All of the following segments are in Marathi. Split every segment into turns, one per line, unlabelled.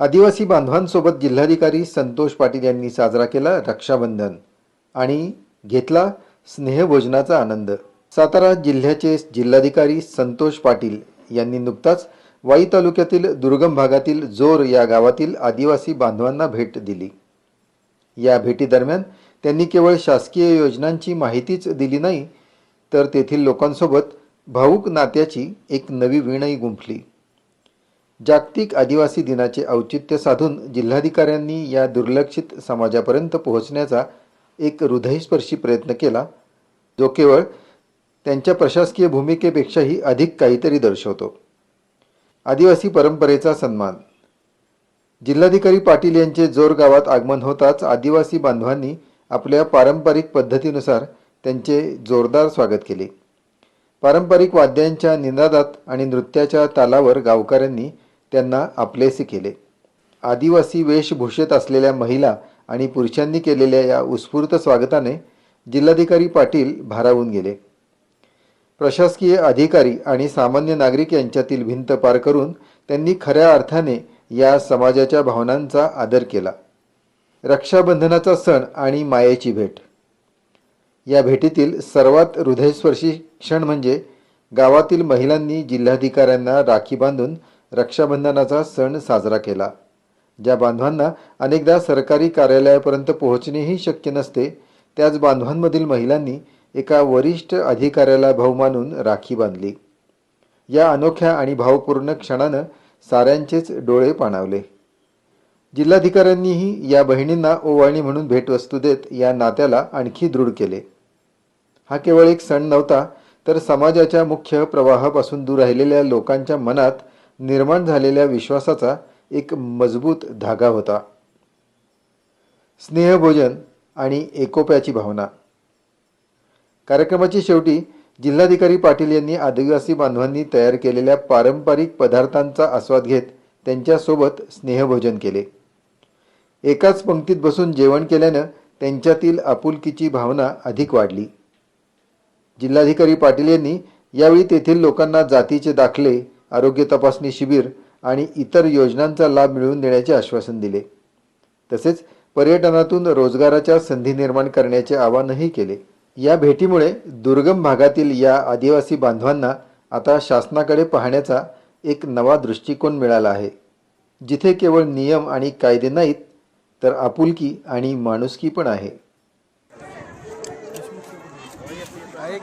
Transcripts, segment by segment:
आदिवासी बांधवांसोबत जिल्हाधिकारी संतोष पाटील यांनी साजरा केला रक्षाबंधन आणि घेतला स्नेहभोजनाचा आनंद. सातारा जिल्ह्याचे जिल्हाधिकारी संतोष पाटील यांनी नुकताच वाई तालुक्यातील दुर्गम भागातील जोर या गावातील आदिवासी बांधवांना भेट दिली. या भेटीदरम्यान त्यांनी केवळ शासकीय योजनांची माहितीच दिली नाही तर तेथील लोकांसोबत भाऊक नात्याची एक नवी वीणही गुंफली. जागतिक आदिवासी दिनाचे औचित्य साधून जिल्हाधिकाऱ्यांनी या दुर्लक्षित समाजापर्यंत पोहोचण्याचा एक हृदयस्पर्शी प्रयत्न केला जो केवळ त्यांच्या प्रशासकीय भूमिकेपेक्षाही अधिक काहीतरी दर्शवतो. आदिवासी परंपरेचा सन्मान. जिल्हाधिकारी पाटील यांचे जोर गावात आगमन होताच आदिवासी बांधवांनी आपल्या पारंपरिक पद्धतीनुसार त्यांचे जोरदार स्वागत केले. पारंपरिक वाद्यांच्या निनादात आणि नृत्याच्या तालावर गावकऱ्यांनी त्यांना आपलेसे केले. आदिवासी वेशभूषेत असलेल्या महिला आणि पुरुषांनी केलेल्या या उत्स्फूर्त स्वागताने जिल्हाधिकारी पाटील भारावून गेले. प्रशासकीय अधिकारी आणि सामान्य नागरिक यांच्यातील भिंत पार करून त्यांनी खऱ्या अर्थाने या समाजाच्या भावनांचा आदर केला. रक्षाबंधनाचा सण आणि मायेची भेट. या भेटीतील सर्वात हृदयस्पर्शी क्षण म्हणजे गावातील महिलांनी जिल्हाधिकाऱ्यांना राखी बांधून रक्षाबंधनाचा सण साजरा केला. ज्या बांधवांना अनेकदा सरकारी कार्यालयापर्यंत पोहोचणेही शक्य नसते त्याच बांधवांमधील महिलांनी एका वरिष्ठ अधिकाऱ्याला भाऊ मानून राखी बांधली. या अनोख्या आणि भावपूर्ण क्षणानं साऱ्यांचेच डोळे पाणावले. जिल्हाधिकाऱ्यांनीही या बहिणींना ओवाळणी म्हणून भेटवस्तू देत या नात्याला आणखी दृढ केले. हा केवळ एक सण नव्हता तर समाजाच्या मुख्य प्रवाहापासून दूर राहिलेल्या लोकांच्या मनात निर्माण झालेल्या विश्वासाचा एक मजबूत धागा होता. स्नेहभोजन आणि एकोप्याची भावना. कार्यक्रमाची शेवटी जिल्हाधिकारी पाटील यांनी आदिवासी बांधवांनी तयार केलेल्या पारंपरिक पदार्थांचा आस्वाद घेत त्यांच्यासोबत स्नेहभोजन केले. एकाच पंक्तीत बसून जेवण केल्यानं त्यांच्यातील आपुलकीची भावना अधिक वाढली. जिल्हाधिकारी पाटील यांनी यावेळी तेथील लोकांना जातीचे दाखले आरोग्य तपासणी शिबिर आणि इतर योजनांचा लाभ मिळवून देण्याचे आश्वासन दिले. तसेच पर्यटनातून रोजगाराच्या संधी निर्माण करण्याचे आवाहनही केले. या भेटीमुळे दुर्गम भागातील या आदिवासी बांधवांना आता शासनाकडे पाहण्याचा एक नवा दृष्टिकोन मिळाला आहे. जिथे केवळ नियम आणि कायदे नाहीत तर आपुलकी आणि माणुसकी पण आहे.
एक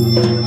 هذا